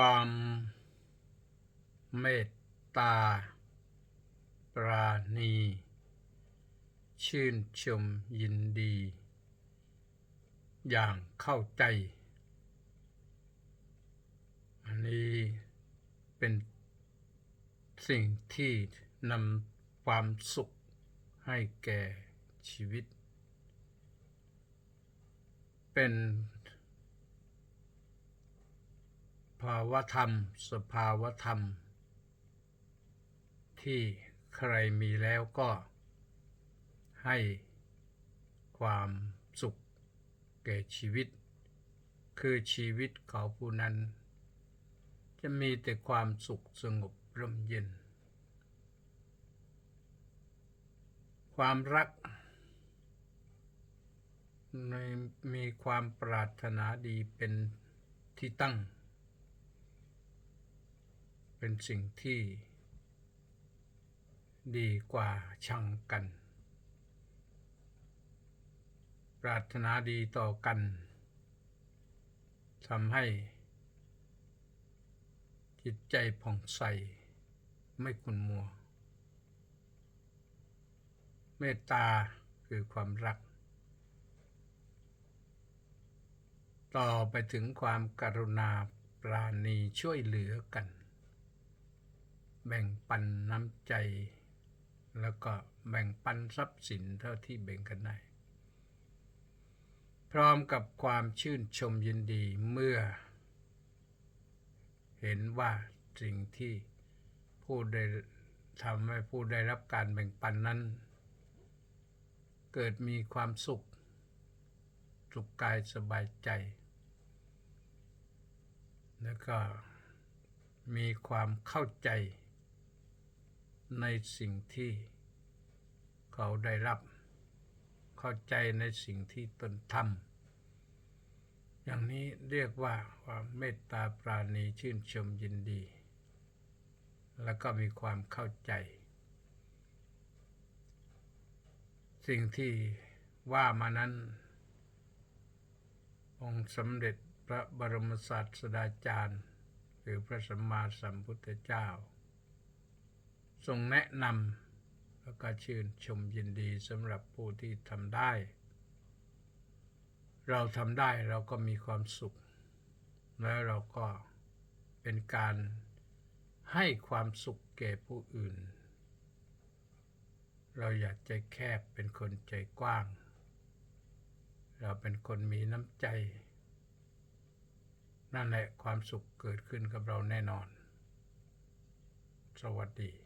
ความเมตตา ปราณี ชื่นชมยินดี อย่างเข้าใจ อันนี้เป็นสิ่งที่นำความสุขให้แก่ชีวิต เป็นภาวะธรรม สภาวะธรรม ที่ใครมีแล้วก็ให้ความสุขแก่ชีวิต คือชีวิตเของผู้นั้น จะมีแต่ความสุขสงบร่มเย็น ความรักในมีความปรารถนาดีเป็นที่ตั้ง เป็นสิ่งที่ ดีกว่าชังกัน ปรารถนาดีต่อกันทำให้ จิตใจผ่องใส ไม่ขุนมัว เมตตาคือความรัก ต่อไปถึงความกรุณาปราณีช่วยเหลือกัน แบ่งปันน้ำใจ แล้วก็แบ่งปันทรัพย์สินเท่าที่แบ่งกันได้พร้อมกับความชื่นชมยินดีเมื่อ เห็นว่าสิ่งที่ผู้ได้ทำให้ผู้ได้รับการแบ่งปันนั้น เกิดมีความสุข สุขกายสบายใจ แล้วก็มีความเข้าใจ ในสิ่งที่เขาได้รับ เข้าใจในสิ่งที่ตนทำอย่างนี้เรียกว่าความเมตตาปราณีชื่นชมยินดี แล้วก็มีความเข้าใจ สิ่งที่ว่ามานั้น องค์สมเด็จพระบรมศาสดาจารย์ หรือพระสัมมาสัมพุทธเจ้า ทรงแนะนำแล้วก็ชื่นชมยินดีสำหรับผู้ที่ทำได้ เราทำได้เราก็มีความสุข แล้วเราก็เป็นการให้ความสุขแก่ผู้อื่น เราอยากใจแคบเป็นคนใจกว้าง เราเป็นคนมีน้ำใจ นั่นแหละความสุขเกิดขึ้นกับเราแน่นอน สวัสดี